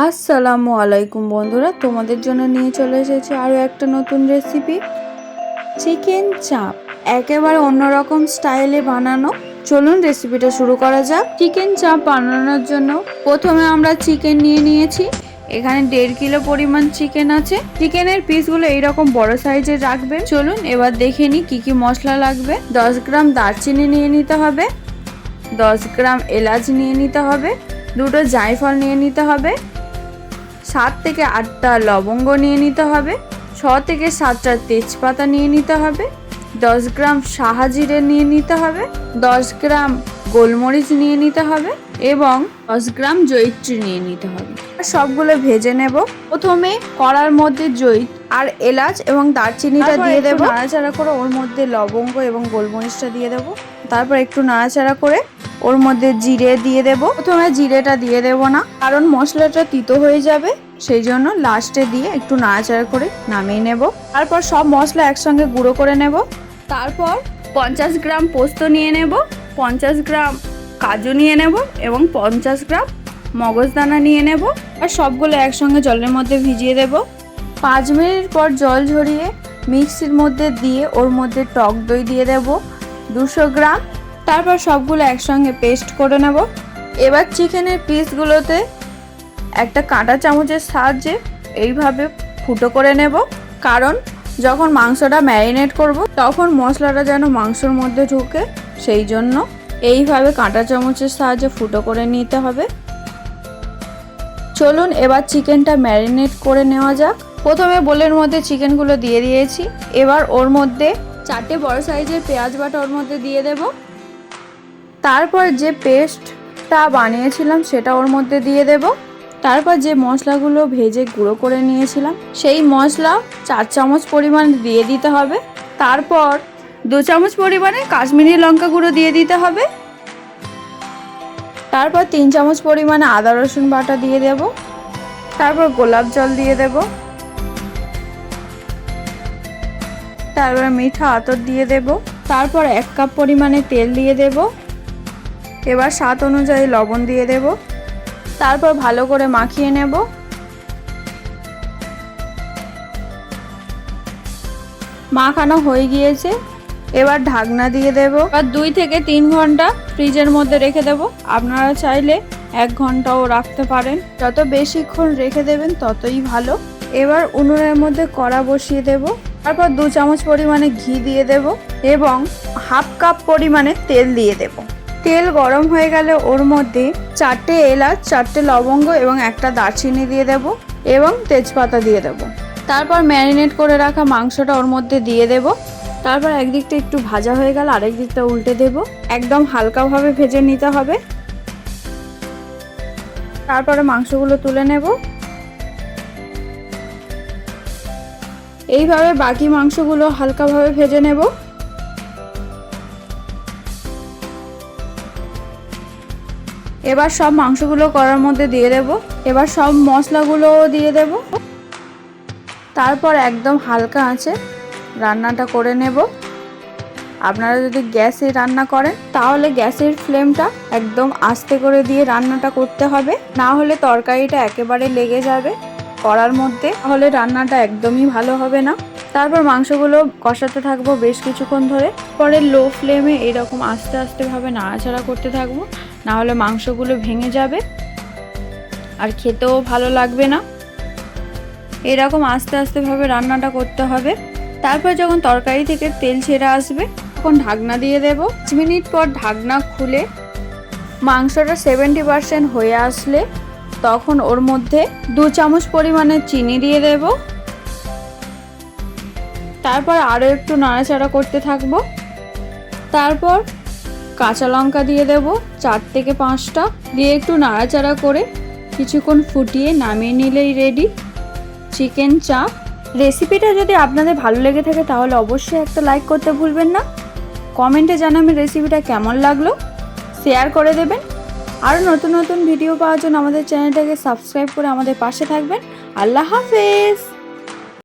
আসসালামু আলাইকুম বন্ধুরা, তোমাদের জন্য নিয়ে চলে এসেছি আরও একটা নতুন রেসিপি চিকেন চাপ একেবারে অন্যরকম স্টাইলে বানানো। চলুন রেসিপিটা শুরু করা যাক। চিকেন চাপ বানানোর জন্য প্রথমে আমরা চিকেন নিয়ে নিয়েছি। এখানে দেড় কিলো পরিমাণ চিকেন আছে। চিকেনের পিসগুলো এইরকম বড় সাইজের রাখবেন। চলুন এবার দেখে নিই কী কী মশলা লাগবে। দশ গ্রাম দারচিনি নিয়ে নিতে হবে। দশ গ্রাম এলাচ নিয়ে নিতে হবে। দুটো জায়ফল নিয়ে নিতে হবে। সাত থেকে আটটা লবঙ্গ নিয়ে নিতে হবে ছ থেকে সাতটা তেজপাতা নিয়ে নিতে হবে দশ গ্রাম সাহাজিরে নিয়ে নিতে হবে দশ গ্রাম গোলমরিচ নিয়ে নিতে হবে এবং দশ গ্রাম জয়িত্রী নিয়ে নিতে হবে। আর সবগুলো ভেজে নেব। প্রথমে কড়ার মধ্যে জয়িত আর এলাচ এবং দারচিনিটা দিয়ে দেবো। নাড়াচাড়া করে ওর মধ্যে লবঙ্গ এবং গোলমরিচটা দিয়ে দেবো। তারপর একটু নাড়াচাড়া করে ওর মধ্যে জিরে দিয়ে দেব। প্রথমে জিরেটা দিয়ে দেব না, কারণ মশলাটা তিতো হয়ে যাবে, সেই জন্য লাস্টে দিয়ে একটু নাড়াচাড়া করে নামিয়ে নেব। তারপর সব মশলা একসঙ্গে গুঁড়ো করে নেব। তারপর পঞ্চাশ গ্রাম পোস্ত নিয়ে নেব, পঞ্চাশ গ্রাম কাজু নিয়ে নেব এবং পঞ্চাশ গ্রাম মগজদানা নিয়ে নেব আর সবগুলো একসঙ্গে জলের মধ্যে ভিজিয়ে দেব। পাঁচ মিনিট পর জল ঝরিয়ে মিক্সির মধ্যে দিয়ে ওর মধ্যে টক দই দিয়ে দেব। দুশো গ্রাম তারপর সবগুলো একসঙ্গে পেস্ট করে নেব। এবার চিকেনের পিসগুলোতে একটা কাঁটা চামচের সাহায্যে এইভাবে ফুটো করে নেব। কারণ যখন মাংসটা ম্যারিনেট করব, তখন মশলাটা যেন মাংসর মধ্যে ঢুকে, সেই জন্য এইভাবে কাঁটা চামচের সাহায্যে ফুটো করে নিতে হবে। চলুন এবার চিকেনটা ম্যারিনেট করে নেওয়া যাক। প্রথমে বোলের মধ্যে চিকেনগুলো দিয়ে দিয়েছি। এবার ওর মধ্যে চারটে বড় সাইজের পেঁয়াজ বাটা ওর মধ্যে দিয়ে দেব। তারপর যে পেস্টটা বানিয়েছিলাম সেটা ওর মধ্যে দিয়ে দেব। তারপর যে মশলাগুলো ভেজে গুঁড়ো করে নিয়েছিলাম, সেই মশলা চার চামচ পরিমাণ দিয়ে দিতে হবে। তারপর দু চামচ পরিমাণে কাশ্মীরি লঙ্কা গুঁড়ো দিয়ে দিতে হবে। তারপর তিন চামচ পরিমাণে আদা রসুন বাটা দিয়ে দেব। তারপর গোলাপ জল দিয়ে দেব। তারপর মিঠা আতর দিয়ে দেব। তারপর এক কাপ পরিমাণে তেল দিয়ে দেব। এবার স্বাদ অনুযায়ী লবণ দিয়ে দেব। তারপর ভালো করে মাখিয়ে নেব। মাখানো হয়ে গিয়েছে। এবার ঢাকনা দিয়ে দেব। এবার দুই থেকে তিন ঘণ্টা ফ্রিজের মধ্যে রেখে দেব। আপনারা চাইলে এক ঘন্টাও রাখতে পারেন। যত বেশিক্ষণ রেখে দেবেন ততই ভালো। এবার উনুনের মধ্যে কড়া বসিয়ে দেব। তারপর দু চামচ পরিমাণে ঘি দিয়ে দেব এবং হাফ কাপ পরিমাণে তেল দিয়ে দেব। তেল গরম হয়ে গেলে ওর মধ্যে চারটে এলাচ, চারটে লবঙ্গ এবং একটা দারচিনি দিয়ে দেব এবং তেজপাতা দিয়ে দেব। তারপর ম্যারিনেট করে রাখা মাংসটা ওর মধ্যে দিয়ে দেব। তারপর একদিকটা একটু ভাজা হয়ে গেল আরেক দিকটা উল্টে দেব। একদম হালকাভাবে ভেজে নিতে হবে। তারপরে মাংসগুলো তুলে নেব। এইভাবে বাকি মাংসগুলো হালকাভাবে ভেজে নেব। এবার সব মাংসগুলো করার মধ্যে দিয়ে দেব। এবার সব মশলাগুলোও দিয়ে দেব। তারপর একদম হালকা আছে রান্নাটা করে নেব। আপনারা যদি গ্যাসে রান্না করেন, তাহলে গ্যাসের ফ্লেমটা একদম আস্তে করে দিয়ে রান্নাটা করতে হবে। না হলে তরকারিটা একেবারে লেগে যাবে করার মধ্যে, তাহলে রান্নাটা একদমই ভালো হবে না। তারপর মাংসগুলো কষাতে থাকব বেশ কিছুক্ষণ ধরে। পরে লো ফ্লেমে এরকম আস্তে আস্তেভাবে নাড়াচাড়া করতে থাকব। না হলে মাংসগুলো ভেঙে যাবে আর খেতেও ভালো লাগবে না। এরকম আস্তে আস্তে ভাবে রান্নাটা করতে হবে। তারপর যখন তরকারি থেকে তেল ছেড়ে আসবে, তখন ঢাকনা দিয়ে দেব। পাঁচ মিনিট পর ঢাকনা খুলে মাংসটা সেভেন্টি পার্সেন্ট হয়ে আসলে তখন ওর মধ্যে দু চামচ পরিমাণে চিনি দিয়ে দেব। তারপর আরও একটু নাড়াচাড়া করতে থাকব। তারপর কাঁচা লঙ্কা দিয়ে দেব, চার থেকে পাঁচটা। দিয়ে একটু নাড়াচাড়া করে কিছুক্ষণ ফুটিয়ে নামিয়ে নিলেই রেডি চিকেন চাপ রেসিপিটা যদি আপনাদের ভালো লেগে থাকে তাহলে অবশ্যই একটা লাইক করতে ভুলবেন না। কমেন্টে জানাবেন রেসিপিটা কেমন লাগল। শেয়ার করে দেবেন। আরও নতুন নতুন ভিডিও পাওয়ার জন্য আমাদের চ্যানেলটাকে সাবস্ক্রাইব করে আমাদের পাশে থাকবেন। আল্লাহ হাফেজ!